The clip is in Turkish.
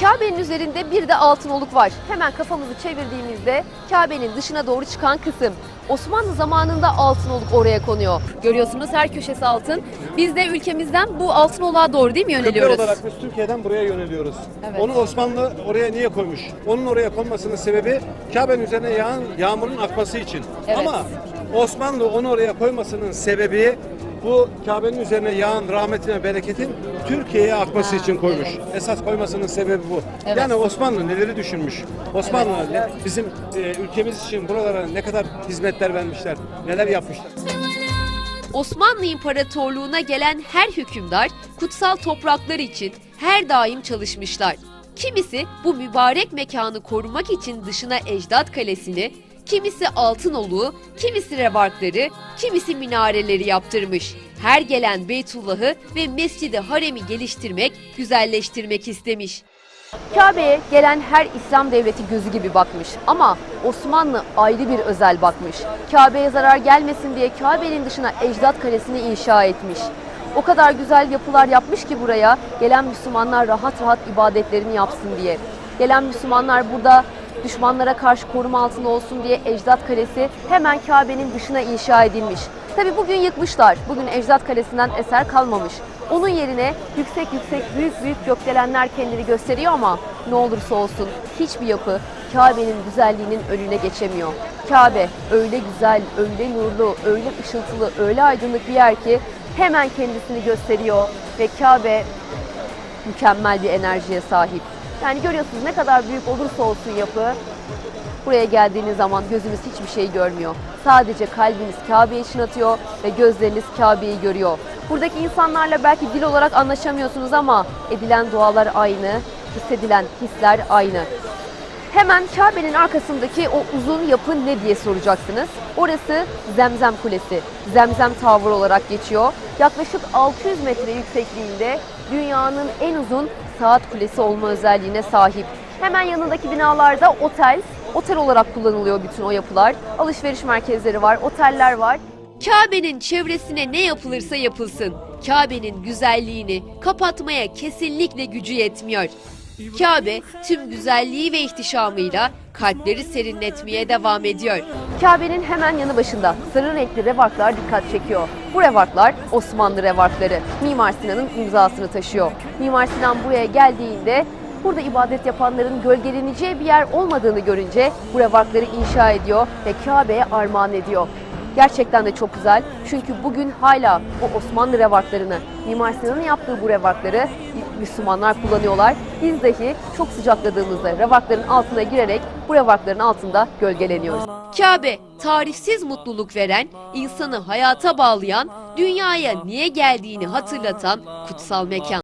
Kabe'nin üzerinde bir de altın oluk var. Hemen kafamızı çevirdiğimizde Kabe'nin dışına doğru çıkan kısım. Osmanlı zamanında altın oluk oraya konuyor. Görüyorsunuz her köşesi altın. Biz de ülkemizden bu altın oluğa doğru değil mi Kıble yöneliyoruz? olarak biz Türkiye'den buraya yöneliyoruz. Evet. Onu Osmanlı oraya niye koymuş? Onun oraya konmasının sebebi Kabe'nin üzerine yağan yağmurun akması için. Evet. Ama Osmanlı onu oraya koymasının sebebi bu Kabe'nin üzerine yağan rahmetin ve bereketin Türkiye'ye akması için koymuş. Esas koymasının sebebi bu. Evet. Yani Osmanlı neleri düşünmüş? Osmanlı ne- bizim e, ülkemiz için buralara ne kadar hizmetler vermişler, neler yapmışlar. Osmanlı İmparatorluğu'na gelen her hükümdar kutsal topraklar için her daim çalışmışlar. Kimisi bu mübarek mekanı korumak için dışına Ecdat Kalesi'ni, kimisi Altınoluğu, kimisi rebarkları, kimisi minareleri yaptırmış. Her gelen Beytullah'ı ve Mescid-i Harem'i geliştirmek, güzelleştirmek istemiş. Kabe'ye gelen her İslam devleti gözü gibi bakmış ama Osmanlı ayrı bir özel bakmış. Kabe'ye zarar gelmesin diye Kabe'nin dışına Ecdat Kalesi'ni inşa etmiş. O kadar güzel yapılar yapmış ki buraya gelen Müslümanlar rahat rahat ibadetlerini yapsın diye. Gelen Müslümanlar burada düşmanlara karşı koruma altında olsun diye Ecdat Kalesi hemen Kabe'nin dışına inşa edilmiş. Tabi bugün yıkmışlar. Bugün Ecdat Kalesi'nden eser kalmamış. Onun yerine yüksek yüksek büyük büyük gökdelenler kendini gösteriyor ama ne olursa olsun hiçbir yapı Kabe'nin güzelliğinin önüne geçemiyor. Kabe öyle güzel, öyle nurlu, öyle ışıltılı, öyle aydınlık bir yer ki hemen kendisini gösteriyor ve Kabe mükemmel bir enerjiye sahip. Yani görüyorsunuz ne kadar büyük olursa olsun yapı buraya geldiğiniz zaman gözünüz hiçbir şey görmüyor. Sadece kalbiniz Kabe için atıyor ve gözleriniz Kabe'yi görüyor. Buradaki insanlarla belki dil olarak anlaşamıyorsunuz ama edilen dualar aynı, hissedilen hisler aynı. Hemen Kabe'nin arkasındaki o uzun yapı ne diye soracaksınız. Orası Zemzem Kulesi. Zemzem Tower olarak geçiyor. Yaklaşık 600 metre yüksekliğinde dünyanın en uzun saat kulesi olma özelliğine sahip. Hemen yanındaki binalarda otel, otel olarak kullanılıyor bütün o yapılar. Alışveriş merkezleri var, oteller var. Kabe'nin çevresine ne yapılırsa yapılsın. Kabe'nin güzelliğini kapatmaya kesinlikle gücü yetmiyor. Kabe tüm güzelliği ve ihtişamıyla kalpleri serinletmeye devam ediyor. Kabe'nin hemen yanı başında sarı renkli revarklar dikkat çekiyor. Bu revarklar Osmanlı revarkları. Mimar Sinan'ın imzasını taşıyor. Mimar Sinan buraya geldiğinde burada ibadet yapanların gölgeleneceği bir yer olmadığını görünce bu revarkları inşa ediyor ve Kabe'ye armağan ediyor. Gerçekten de çok güzel. Çünkü bugün hala o Osmanlı revarklarını, Mimar Sinan'ın yaptığı bu revarkları Müslümanlar kullanıyorlar. Biz dahi çok sıcakladığımızda revarkların altına girerek bu revarkların altında gölgeleniyoruz. Kabe, tarifsiz mutluluk veren, insanı hayata bağlayan, dünyaya niye geldiğini hatırlatan kutsal mekan.